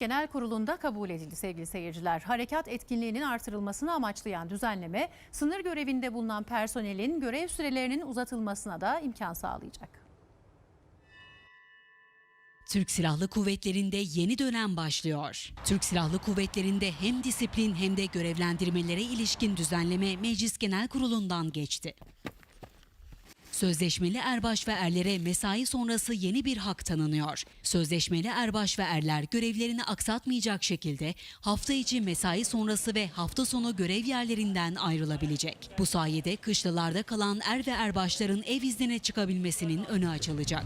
Genel Kurulu'nda kabul edildi sevgili seyirciler. Harekat etkinliğinin artırılmasını amaçlayan düzenleme, sınır görevinde bulunan personelin görev sürelerinin uzatılmasına da imkan sağlayacak. Türk Silahlı Kuvvetleri'nde yeni dönem başlıyor. Türk Silahlı Kuvvetleri'nde hem disiplin hem de görevlendirmelere ilişkin düzenleme Meclis Genel Kurulu'ndan geçti. Sözleşmeli erbaş ve erlere mesai sonrası yeni bir hak tanınıyor. Sözleşmeli erbaş ve erler görevlerini aksatmayacak şekilde hafta içi mesai sonrası ve hafta sonu görev yerlerinden ayrılabilecek. Bu sayede kışlalarda kalan er ve erbaşların ev iznine çıkabilmesinin önü açılacak.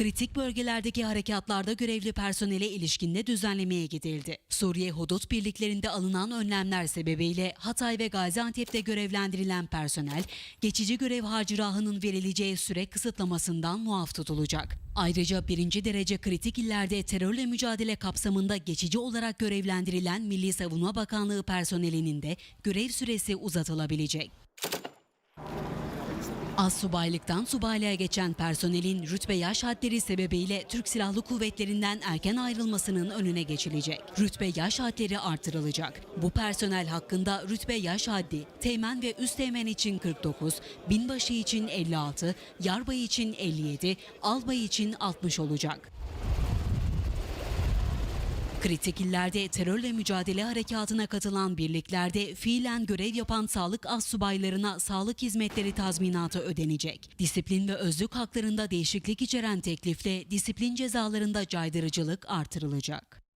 Kritik bölgelerdeki harekatlarda görevli personele ilişkinde düzenlemeye gidildi. Suriye hudut birliklerinde alınan önlemler sebebiyle Hatay ve Gaziantep'te görevlendirilen personel, geçici görev harcırahının verileceği süre kısıtlamasından muaf tutulacak. Ayrıca birinci derece kritik illerde terörle mücadele kapsamında geçici olarak görevlendirilen Milli Savunma Bakanlığı personelinin de görev süresi uzatılabilecek. Az subaylıktan subaylığa geçen personelin rütbe yaş hadleri sebebiyle Türk Silahlı Kuvvetleri'nden erken ayrılmasının önüne geçilecek. Rütbe yaş hadleri artırılacak. Bu personel hakkında rütbe yaş haddi teğmen ve üst teğmen için 49, binbaşı için 56, yarbay için 57, albay için 60 olacak. Kritik illerde terörle mücadele harekatına katılan birliklerde fiilen görev yapan sağlık astsubaylarına sağlık hizmetleri tazminatı ödenecek. Disiplin ve özlük haklarında değişiklik içeren teklifle disiplin cezalarında caydırıcılık artırılacak.